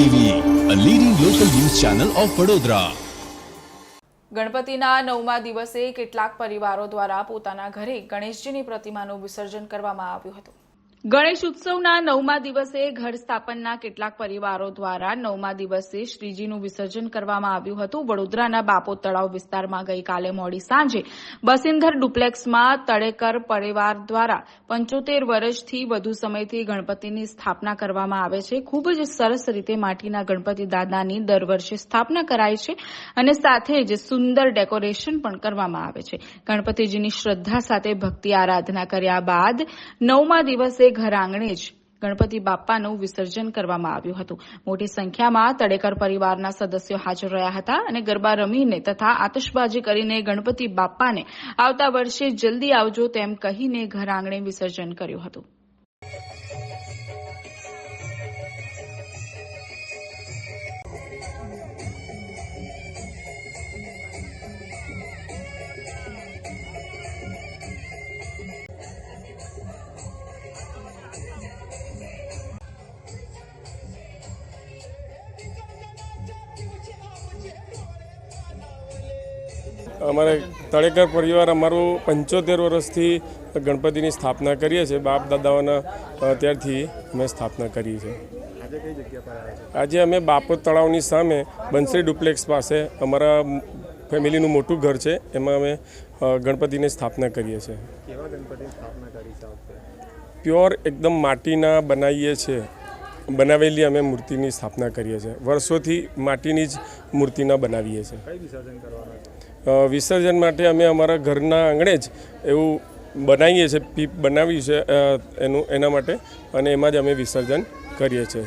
TV a leading local news channel of Vadodara ગણપતિના નવમા દિવસે કેટલાક પરિવારો દ્વારા પોતાના ઘરે ગણેશજીની પ્રતિમાનું વિસર્જન કરવામાં આવ્યું હતું. ગણેશ ઉત્સવના નવમા દિવસે ઘર સ્થાપનના કેટલાક પરિવારો દ્વારા નવમા દિવસે શ્રીજીનું વિસર્જન કરવામાં આવ્યું હતું. વડોદરાના બાપો તળાવ વિસ્તારમાં ગઈકાલે મોડી સાંજે બસિંધર ડુપ્લેક્સમાં તળેકર પરિવાર દ્વારા પંચોતેર વર્ષથી વધુ સમયથી ગણપતિની સ્થાપના કરવામાં આવે છે. ખૂબ જ સરસ રીતે માટીના ગણપતિ દાદાની દર વર્ષે સ્થાપના કરાય છે અને સાથે જ સુંદર ડેકોરેશન પણ કરવામાં આવે છે. ગણપતિજીની શ્રદ્ધા સાથે ભક્તિ આરાધના કર્યા બાદ નવમા દિવસે ઘર આંગણે જ ગણપતિ બાપ્પાનું વિસર્જન કરવામાં આવ્યું હતું. મોટી સંખ્યામાં તડેકર પરિવારના સદસ્યો હાજર રહ્યા હતા અને ગરબા રમીને તથા આતશબાજી કરીને ગણપતિ બાપ્પાને આવતા વર્ષે જલ્દી આવજો તેમ કહીને ઘર આંગણે વિસર્જન કર્યું હતું. અમારે તળેકર પરિવાર અમારું પંચોતેર વર્ષથી ગણપતિની સ્થાપના કરીએ છીએ. બાપ દાદાઓના ત્યારથી અમે સ્થાપના કરી છે? આજે અમે બાપોદ તળાવની સામે બંસરી ડુપ્લેક્સ પાસે અમારા ફેમિલીનું મોટું ઘર છે. એમાં અમે ગણપતિની સ્થાપના કરીએ છીએ. પ્યોર એકદમ માટીના બનાવીએ છીએ બનાવેલી અમે મૂર્તિની સ્થાપના કરીએ છીએ. વર્ષોથી માટીની જ મૂર્તિના બનાવીએ છીએ. વિસર્જન માટે અમે અમારા ઘરના આંગણે જ એવું બનાવીએ છીએ, પીપ બનાવ્યું છે એનું, એના માટે અને એમાં જ અમે વિસર્જન કરીએ છીએ.